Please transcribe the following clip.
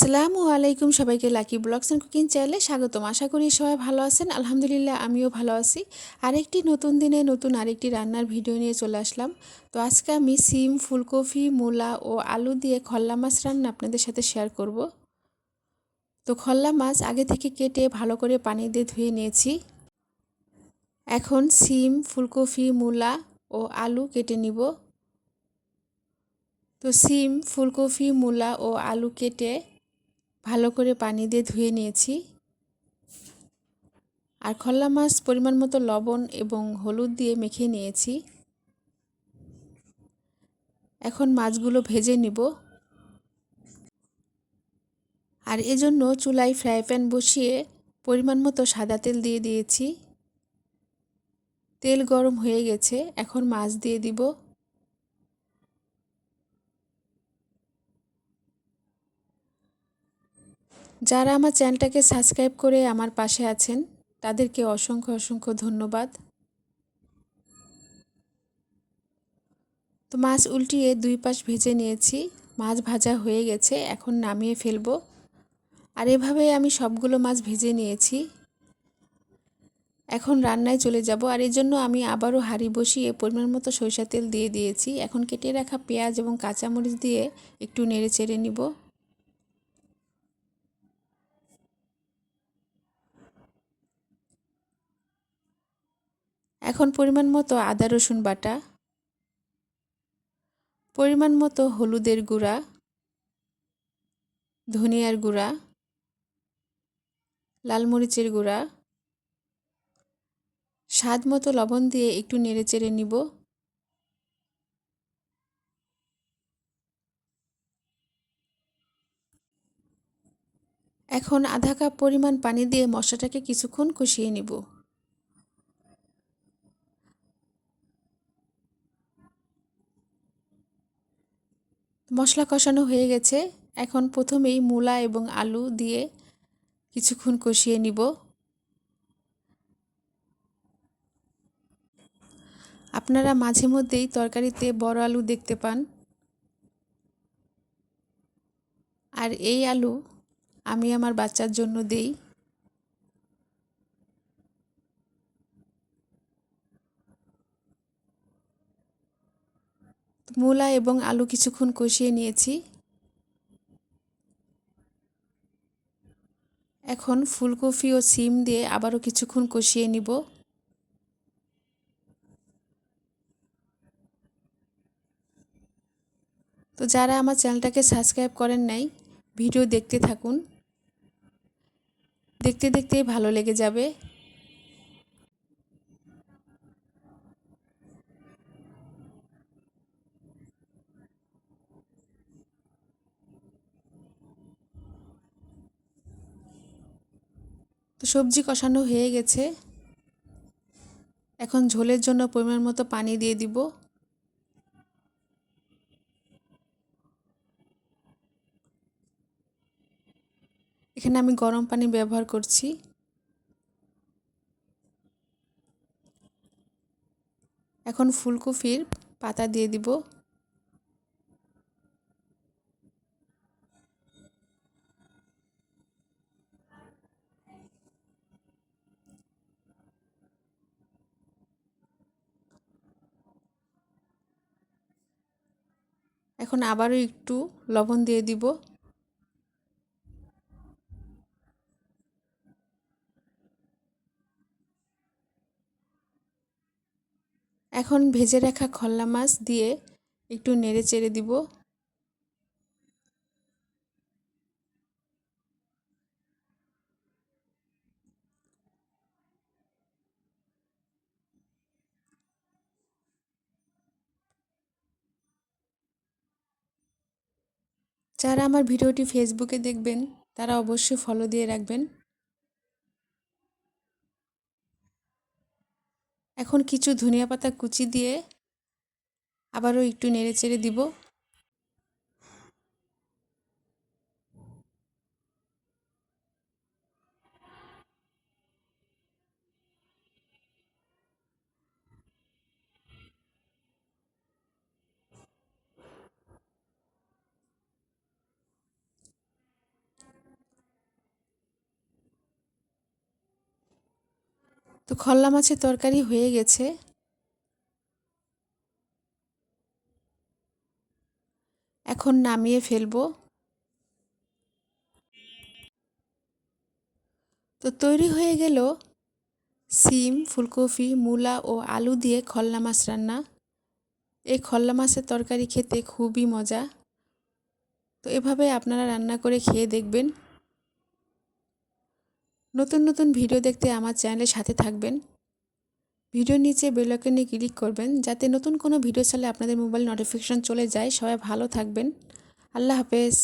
আসসালামু আলাইকুম সবাইকে লাকি ব্লগস অ্যান্ড কুকিং চ্যানেলে স্বাগতম। আশা করি সবাই ভালো আছেন। আলহামদুলিল্লাহ, আমিও ভালো আছি। আরেকটি নতুন দিনে নতুন আরেকটি রান্নার ভিডিও নিয়ে চলে আসলাম। তো আজকে আমি সিম, ফুলকপি, মূলা ও আলু দিয়ে খল্লা মাছ রান্না আপনাদের সাথে শেয়ার করব। তো খল্লা মাছ আগে থেকে কেটে ভালো করে পানি দিয়ে ধুয়ে নিয়েছি। এখন সিম, ফুলকপি, মূলা ও আলু কেটে নিব। তো সিম, ফুলকপি, মূলা ও আলু কেটে ভালো করে পানি দিয়ে ধুয়ে নিয়েছি। আর খল্লা মাছ পরিমাণ মতো লবণ এবং হলুদ দিয়ে মেখে নিয়েছি। এখন মাছগুলো ভেজে নিব। আর এজন্য চুলায় ফ্রাই প্যান বসিয়ে পরিমাণ মতো সাদা তেল দিয়ে দিয়েছি। তেল গরম হয়ে গেছে, এখন মাছ দিয়ে দিব। যারা আমার চ্যানেলটাকে সাবস্ক্রাইব করে আমার পাশে আছেন, তাদেরকে অসংখ্য অসংখ্য ধন্যবাদ। তো মাছ উল্টিয়ে দুই পাশ ভেজে নিয়েছি, মাছ ভাজা হয়ে গেছে, এখন নামিয়ে ফেলব। আর এভাবে আমি সবগুলো মাছ ভেজে নিয়েছি। এখন রান্নায় চলে যাব, আর এই জন্য আমি আবারও হাঁড়ি বসিয়ে পরিমাণ মতো সরিষা তেল দিয়ে দিয়েছি। এখন কেটে রাখা পেঁয়াজ এবং কাঁচামরিচ দিয়ে একটু নেড়ে চেড়ে নিব। এখন পরিমাণ মতো আদা, রসুন বাটা, পরিমাণ মতো হলুদের গুঁড়া, ধনিয়ার গুঁড়া, লাল মরিচের গুঁড়া, স্বাদ মতো লবণ দিয়ে একটু নেড়ে চেড়ে নিব। এখন আধা কাপ পরিমাণ পানি দিয়ে মশলাটাকে কিছুক্ষণ কষিয়ে নিব। মশলা কষানো হয়ে গেছে। এখন প্রথমেই মূলা এবং আলু দিয়ে কিছুক্ষণ কষিয়ে নিব। আপনারা মাঝে মধ্যেই তরকারিতে বড় আলু দেখতে পান। আর এই আলু আমি আমার বাচ্চার জন্য দেই। মূলা এবং আলু কিছুক্ষণ কষিয়ে নিয়েছি। এখন ফুলকপি ও সিম দিয়ে আবারও কিছুক্ষণ কষিয়ে নিব। তো যারা আমার চ্যানেলটাকে সাবস্ক্রাইব করেন নাই, ভিডিও দেখতে থাকুন। দেখতে দেখতেই ভালো লেগে যাবে। তো সবজি কষানো হয়ে গেছে। এখন ঝোলের জন্য পরিমাণ মতো পানি দিয়ে দিব। এখানে আমি গরম পানি ব্যবহার করছি। এখন ফুলকপির পাতা দিয়ে দিব। এখন আবারও একটু লবণ দিয়ে দিব। এখন ভেজে রাখা খল্লা মাছ দিয়ে একটু নেড়ে চেড়ে দিব। যারা আমার ভিডিওটি ফেসবুকে দেখবেন, তারা অবশ্যই ফলো দিয়ে রাখবেন। এখন কিছু ধনিয়া পাতা কুচি দিয়ে আবারও একটু নেড়ে চেড়ে দিব। তো খল্লা মাছের তরকারি হয়ে গেছে। এখন নামিয়ে ফেলব। তো তৈরি হয়ে গেল সিম, ফুলকপি, মূলা ও আলু দিয়ে খল্লা মাছ রান্না। এই খল্লা মাছের তরকারি খেতে খুবই মজা। তো এভাবে আপনারা রান্না করে খেয়ে দেখবেন। নতুন নতুন ভিডিও দেখতে আমার চ্যানেলের সাথে থাকবেন। ভিডিওর নিচে বেলকনে ক্লিক করবেন, যাতে নতুন কোনো ভিডিও চালে আপনাদের মোবাইল নোটিফিকেশান চলে যায়। সবাই ভালো থাকবেন। আল্লাহ হাফেজ।